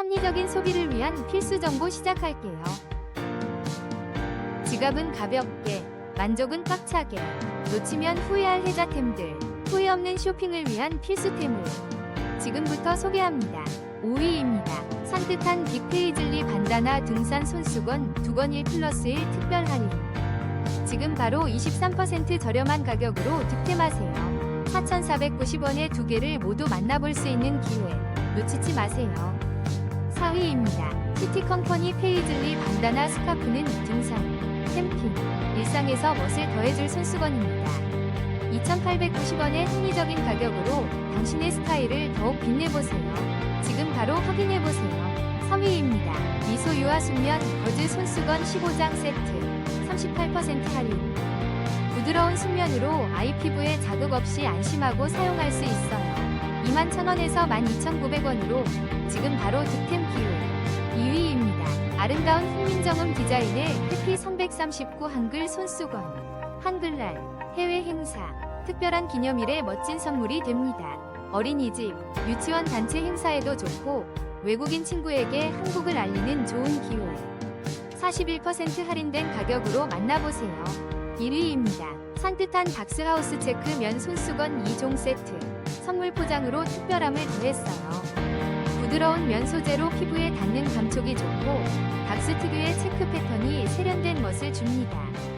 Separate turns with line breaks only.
합리적인 소비를 위한 필수 정보 시작할게요. 지갑은 가볍게, 만족은 꽉차게, 놓치면 후회할 혜자템들, 후회 없는 쇼핑을 위한 필수템을 지금부터 소개합니다. 5위입니다. 산뜻한 빅페이즐리 반다나 등산 손수건 2건 1 플러스 1 특별 할인. 지금 바로 23% 저렴한 가격으로 득템하세요. 4,490원에 두 개를 모두 만나볼 수 있는 기회. 놓치지 마세요. 4위입니다. 시티컴퍼니 페이즐리 반다나 스카프는 등산, 캠핑, 일상에서 멋을 더해줄 손수건입니다. 2,890원의 합리적인 가격으로 당신의 스타일을 더욱 빛내보세요. 지금 바로 확인해보세요. 3위입니다. 미소 유화 순면 버즈 손수건 15장 세트 38% 할인. 부드러운 순면으로 아이 피부에 자극 없이 안심하고 사용할 수 있어요. 21,000원에서 12,900원으로 지금 바로 득템 기회. 2위입니다. 아름다운 훈민정음 디자인의 해피 339 한글 손수건. 한글날, 해외 행사, 특별한 기념일에 멋진 선물이 됩니다. 어린이집, 유치원 단체 행사에도 좋고 외국인 친구에게 한국을 알리는 좋은 기회. 41% 할인된 가격으로 만나보세요. 1위입니다. 산뜻한 닥스하우스 체크 면 손수건 2종 세트. 선물 포장으로 특별함을 더했어요. 부드러운 면 소재로 피부에 닿는 감촉이 좋고 닥스 특유의 체크 패턴이 세련된 멋을 줍니다.